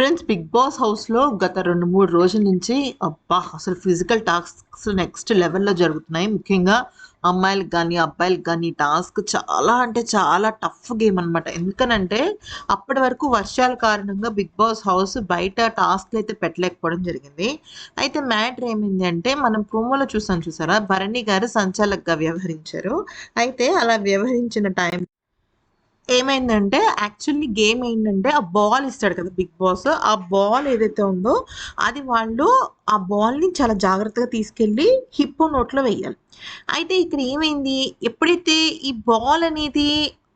Friends big boss హౌస్లో గత రెండు మూడు రోజుల నుంచి అబ్బా అసలు ఫిజికల్ టాస్క్స్ నెక్స్ట్ లెవెల్లో జరుగుతున్నాయి. ముఖ్యంగా అమ్మాయిలకు కానీ అబ్బాయిలకు కానీ టాస్క్ చాలా అంటే చాలా టఫ్ గేమ్ అనమాట ఎందుకనంటే అప్పటి వరకు వర్షాల కారణంగా బిగ్ బాస్ హౌస్ బయట టాస్క్లు అయితే పెట్టలేకపోవడం జరిగింది. అయితే మ్యాటర్ ఏమైంది అంటే మనం ప్రోమోలో చూసాం చూసారా? భరణి గారు సంచాలకుగా వ్యవహరించారు. అయితే అలా వ్యవహరించిన టైం ఏమైందంటే యాక్చువల్లీ గేమ్ ఏంటంటే ఆ బాల్ ఇస్తాడు కదా బిగ్ బాస్ ఆ బాల్ ఏదైతే ఉందో అది వాళ్ళు ఆ బాల్ని చాలా జాగ్రత్తగా తీసుకెళ్ళి హిప్పో నోట్లో వేయాలి. అయితే ఇక్కడ ఏమైంది? ఎప్పుడైతే ఈ బాల్ అనేది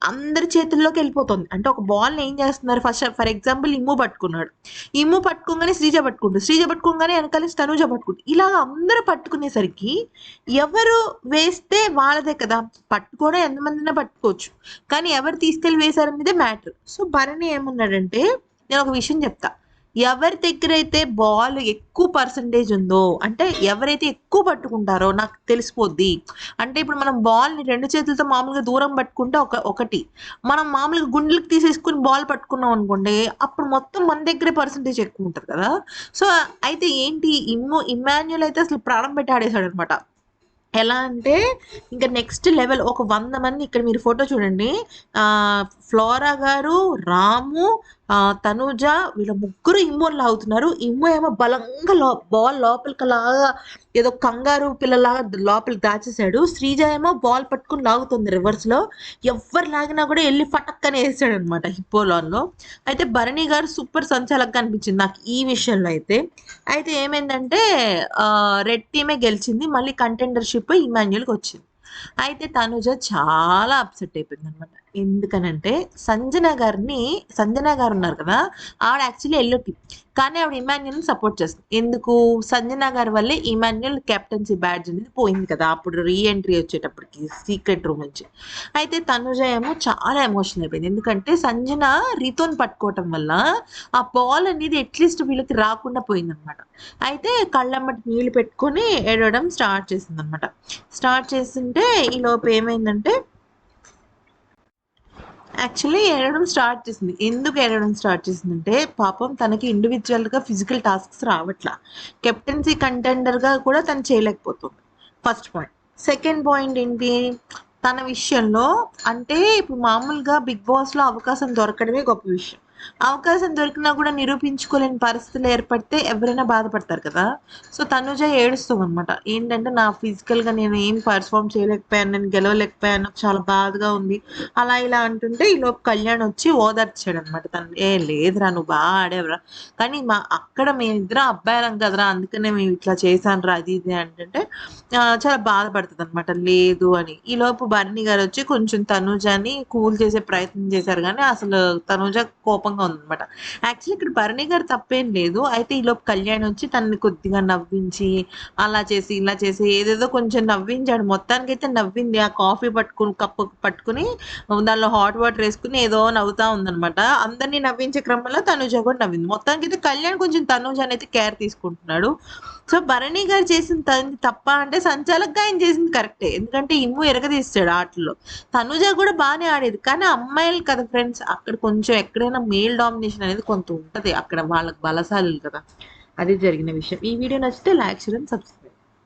అందరి చేతుల్లోకి వెళ్ళిపోతుంది. అంటే ఒక బాల్ని ఏం చేస్తున్నారు? ఫస్ట్ ఫర్ ఎగ్జాంపుల్ ఇమ్ము పట్టుకున్నాడు. ఇమ్ము పట్టుకోగానే శ్రీజ పట్టుకుంటుంది. శ్రీజ పట్టుకోగానే వెనకాల నుంచి తనుజ పట్టుకుంటుంది. ఇలాగ అందరూ పట్టుకునేసరికి ఎవరు వేస్తే వాళ్ళదే కదా? పట్టుకోవడం ఎంతమందినా పట్టుకోవచ్చు. కానీ ఎవరు తీసుకెళ్ళి వేశారనేదే మ్యాటర్. సో భరణి ఏమన్నాడంటే నేను ఒక విషయం చెప్తా. ఎవరి దగ్గర అయితే బాల్ ఎక్కువ పర్సంటేజ్ ఉందో అంటే ఎవరైతే ఎక్కువ పట్టుకుంటారో నాకు తెలిసిపోద్ది. అంటే ఇప్పుడు మనం బాల్ని రెండు చేతులతో మామూలుగా దూరం పట్టుకుంటే ఒక ఒకటి. మనం మామూలుగా గుండెలకు తీసేసుకుని బాల్ పట్టుకున్నాం అనుకోండి అప్పుడు మొత్తం మన దగ్గరే పర్సంటేజ్ ఎక్కువ ఉంటుంది కదా. సో అయితే ఏంటి? ఇమ్ము ఇమాన్యుల్ అయితే అసలు ప్రాణం పెట్టి ఆడేశాడు అనమాట ఎలా అంటే ఇంకా నెక్స్ట్ లెవెల్ ఒక వంద మంది ఇక్కడ మీరు ఫోటో చూడండి. ఫ్లోరా గారు రాము తనూజ వీళ్ళ ముగ్గురు ఇమ్మోలు లాగుతున్నారు ఇమ్మో ఏమో బలంగా లో బాల్ లోపలికి లాగా ఏదో కంగారు పిల్లలాగా లోపలికి దాచేశాడు. శ్రీజ ఏమో బాల్ పట్టుకుని లాగుతుంది రివర్స్లో ఎవరు లాగినా కూడా వెళ్ళి ఫటక్కనే వేసాడు అనమాట హిప్పోలాన్లో అయితే భరణి గారు సూపర్ సంచాలకంగా అనిపించింది నాకు ఈ విషయంలో అయితే. అయితే ఏమైందంటే రెడ్ టీమే గెలిచింది. మళ్ళీ కంటెండర్షిప్ ఇమాన్యుల్కి వచ్చింది. అయితే తనుజ చాలా అప్సెట్ అయిపోయింది అనమాట ఎందుకనంటే సంజన గారిని సంజన గారు ఉన్నారు కదా ఆవిడ యాక్చువల్లీ ఎల్లోటి కానీ ఆవిడ ఇమాన్యుల్ని సపోర్ట్ చేస్తుంది. ఎందుకు? సంజన గారి వల్లే ఇమాన్యుల్ కెప్టెన్సీ బ్యాడ్జ్ అనేది పోయింది కదా అప్పుడు రీ ఎంట్రీ వచ్చేటప్పటికి సీక్రెట్ రూమ్ నుంచి. అయితే తనుజ ఏమో చాలా ఎమోషనల్ అయిపోయింది. ఎందుకంటే సంజన రీతోని పట్టుకోవటం వల్ల ఆ బాల్ అనేది అట్లీస్ట్ వీళ్ళకి రాకుండా పోయిందనమాట అయితే కళ్ళమ్మటి నీళ్ళు పెట్టుకొని ఏడవడం స్టార్ట్ చేసిందనమాట స్టార్ట్ చేస్తుంటే ఈ లోపు ఏమైందంటే యాక్చువల్లీ ఏడడం స్టార్ట్ చేసింది. ఎందుకు ఏడడం స్టార్ట్ చేసిందంటే పాపం తనకి ఇండివిజువల్గా ఫిజికల్ టాస్క్స్ రావట్లా. కెప్టెన్సీ కంటెండర్గా కూడా తను చేయలేకపోతుంది. ఫస్ట్ పాయింట్ సెకండ్ పాయింట్ ఏంటి? తన విషయంలో అంటే ఇప్పుడు మామూలుగా బిగ్ బాస్లో అవకాశం దొరకడమే గొప్ప విషయం. అవకాశం దొరికినా కూడా నిరూపించుకోలేని పరిస్థితులు ఏర్పడితే ఎవరైనా బాధపడతారు కదా. సో తనుజ ఏడుస్తుంది అనమాట ఏంటంటే నా ఫిజికల్గా నేను ఏం పర్ఫామ్ చేయలేకపోయాను నేను గెలవలేకపోయాను చాలా బాధగా ఉంది. అలా ఇలా అంటుంటే ఈ లోపు కళ్యాణ్ వచ్చి ఓదార్చాడు అనమాట తను ఏ లేదురా నువ్వు బాగా ఆడేవరా. కానీ మా అక్కడ మేమిద్దరం అబ్బాయిలం కదరా. అందుకనే మేము ఇట్లా చేశాను రా అది ఇది అంటే చాలా బాధపడుతుంది అనమాట లేదు అని. ఈ లోపు భరణి గారు వచ్చి కొంచెం తనుజని కూల్ చేసే ప్రయత్నం చేశారు. కానీ అసలు తనుజ కోపంగా ఉందన్నమాట. యాక్చువల్లీ ఇక్కడ భరణి గారు తప్పేం లేదు. అయితే ఈ లోపు కళ్యాణ్ వచ్చి తనని కొద్దిగా నవ్వించి అలా చేసి ఇలా చేసి ఏదేదో కొంచెం నవ్వించాడు. మొత్తానికైతే నవ్వింది. ఆ కాఫీ పట్టుకుని కప్పు పట్టుకుని దానిలో హాట్ వాటర్ వేసుకుని ఏదో నవ్వుతా ఉందన్నమాట. అందరినీ నవ్వించే క్రమంలో తనుజ కూడా నవ్వింది. మొత్తానికైతే కళ్యాణ్ కొంచెం తనుజ అయితే కేర్ తీసుకుంటున్నాడు. సో భరణి గారు చేసిన తప్ప అంటే సంచాలకుగా ఆయన చేసింది కరెక్టే ఎందుకంటే ఇమ్ము ఎరగదీస్తాడు ఆటల్లో. తనుజ కూడా బాగానే ఆడేది. కానీ అమ్మాయిలు కదా ఫ్రెండ్స్ అక్కడ కొంచెం ఎక్కడైనా మేల్ డామినేషన్ అనేది కొంత ఉంటది. అక్కడ వాళ్ళకి బలశాలు కదా. అది జరిగిన విషయం. ఈ వీడియో నచ్చితే లైక్ చేయడం సబ్స్క్రైబ్